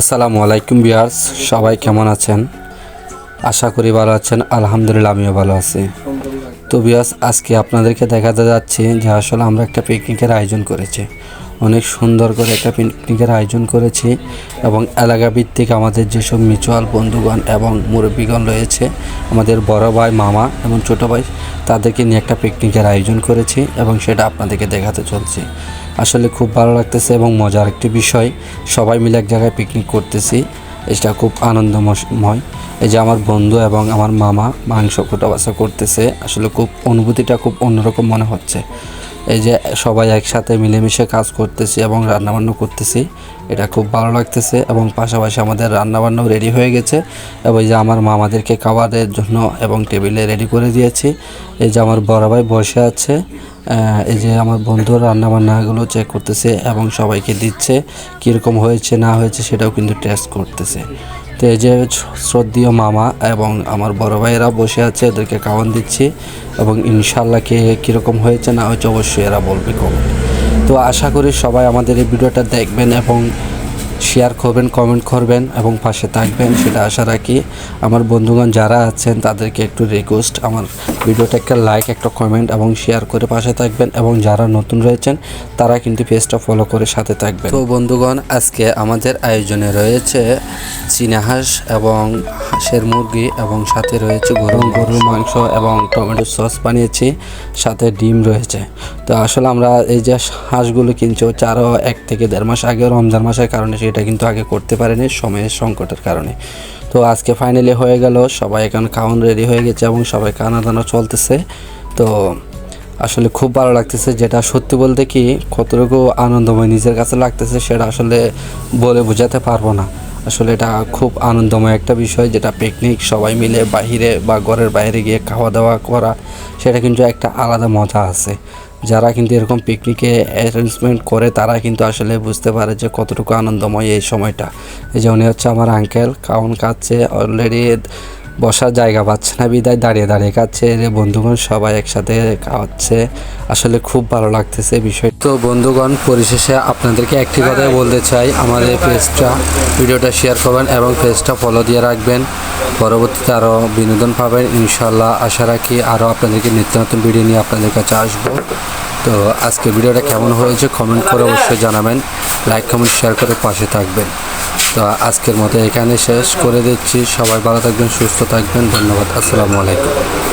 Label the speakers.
Speaker 1: আসসালামু আলাইকুম বিয়ার্স সবাই কেমন আছেন? আশা করি ভালো আছেন, আলহামদুলিল্লাহ আমিও ভালো আছি। তো বিয়ার্স আজকে আপনাদেরকে দেখাতে যাচ্ছি যে আসলে আমরা একটা পিকনিকের আয়োজন করেছি। অনেক সুন্দর করে একটা পিকনিকের আয়োজন করেছি এবং এলাকা ভিত্তিক আমাদের যেসব মিউচুয়াল বন্ধুগণ এবং মুরব্বীগণ রয়েছে, আমাদের বড় ভাই মামা এবং ছোটো ভাই তাদেরকে নিয়ে একটা পিকনিকের আয়োজন করেছি এবং সেটা আপনাদেরকে দেখাতে চলছি। আসলে খুব ভালো লাগতেছে এবং মজার একটি বিষয়। সবাই মিলে এক জায়গায় পিকনিক করতেছি। এটা খুব আনন্দময়। এই যে আমার বন্ধু এবং আমার মামা মাংস কোটা বাসা করতেছে। আসলে খুব, অনুভূতিটা খুব অন্যরকম মনে হচ্ছে। এই যে সবাই একসাথে মিলেমিশে কাজ করতেছি এবং রান্নাবান্না করতেছি, এটা খুব ভালো লাগতেছে এবং পাশাপাশি আমাদের রান্নাবান্নাও রেডি হয়ে গেছে। এবং যে আমার মামাদেরকে খাবারের জন্য এবং টেবিলে রেডি করে দিয়েছি। এই যে আমার বড় ভাই বসে আছে এই যে আমার বন্ধুর রান্নাবান্নাগুলো চেক করতেছে এবং সবাইকে দিচ্ছে, কীরকম হয়েছে না হয়েছে সেটাও কিন্তু টেস্ট করতেছে। তো এই যে শ্রদ্ধীয় মামা এবং আমার বড় ভাইয়েরা বসে আছে ওদেরকে খাওয়ান দিচ্ছি এবং ইনশাল্লাহ কে কীরকম হয়েছে না হয়েছে অবশ্যই এরা বলবে কমেন্ট তো আশা করি সবাই আমাদের এই ভিডিওটা দেখবেন এবং শেয়ার করবেন কমেন্ট করবেন এবং পাশে থাকবেন, সেটা আশা রাখি। আমার বন্ধুগণ যারা আছেন, তাদেরকে একটু রিকোয়েস্ট আমার ভিডিওটা একটা লাইক একটা কমেন্ট এবং শেয়ার করে পাশে থাকবেন এবং যারা নতুন রয়েছেন, তারা কিন্তু পেজটা ফলো করে সাথে থাকবেন। তো বন্ধুগণ, আজকে আমাদের আয়োজনে রয়েছে চীনা হাঁস এবং হাঁসের মুরগি এবং সাথে রয়েছে গরম গরুর মাংস এবং টমেটো সস বানিয়েছি সাথে ডিম রয়েছে। তো আসলে আমরা এই যে হাঁসগুলো কিনছি হচ্ছে আরও এক থেকে দেড় মাস আগে রমজান মাসের কারণে সেটা কিন্তু আগে করতে পারেনি সময়ের সংকটের কারণে। তো আজকে ফাইনালি হয়ে গেল সবাই এখন খাওয়ান রেডি হয়ে গেছে এবং সবাই কানা দানা চলতেছে। তো আসলে খুব ভালো লাগতেছে যেটা সত্যি বলতে কি কতটুকু আনন্দময় নিজের কাছে লাগতেছে সেটা আসলে বলে বোঝাতে পারব না। আসলে এটা খুব আনন্দময় একটা বিষয় যেটা পিকনিক সবাই মিলে বাহিরে বা ঘরের বাইরে গিয়ে খাওয়া দাওয়া করা, সেটা কিন্তু একটা আলাদা মজা আছে। যারা কিন্তু এরকম পিকনিকে অ্যারেঞ্জমেন্ট করে, তারা কিন্তু আসলে বুঝতে পারে যে কতটুকু আনন্দময় এই সময়টা। এই যে উনি হচ্ছে আমার আঙ্কেল কাউন কাছে অলরেডি বসার জায়গা পাচ্ছে না, বিদায় দাঁড়িয়ে দাঁড়িয়ে খাচ্ছে। যে বন্ধুগণ সবাই একসাথে খাওয়াচ্ছে, আসলে খুব ভালো লাগতেছে বিষয়। তো বন্ধুগণ, পরিশেষে আপনাদেরকে একটি কথাই বলতে চাই, আমাদের পেজটা ভিডিওটা শেয়ার করবেন এবং পেজটা ফলো দিয়ে রাখবেন। পরবর্তীতে আরও বিনোদন পাবেন ইনশাল্লাহ আশা রাখি আরও আপনাদেরকে নিত্য নতুন ভিডিও নিয়ে আপনাদের কাছে আসব। তো আজকে ভিডিওটা কেমন হয়েছে কমেন্ট করে অবশ্যই জানাবেন লাইক কমেন্ট শেয়ার করে পাশে থাকবেন। তো আজকের মতো এখানে শেষ করে দিচ্ছি। সবাই ভালো থাকবেন, সুস্থ থাকবেন। ধন্যবাদ। আসসালামু আলাইকুম।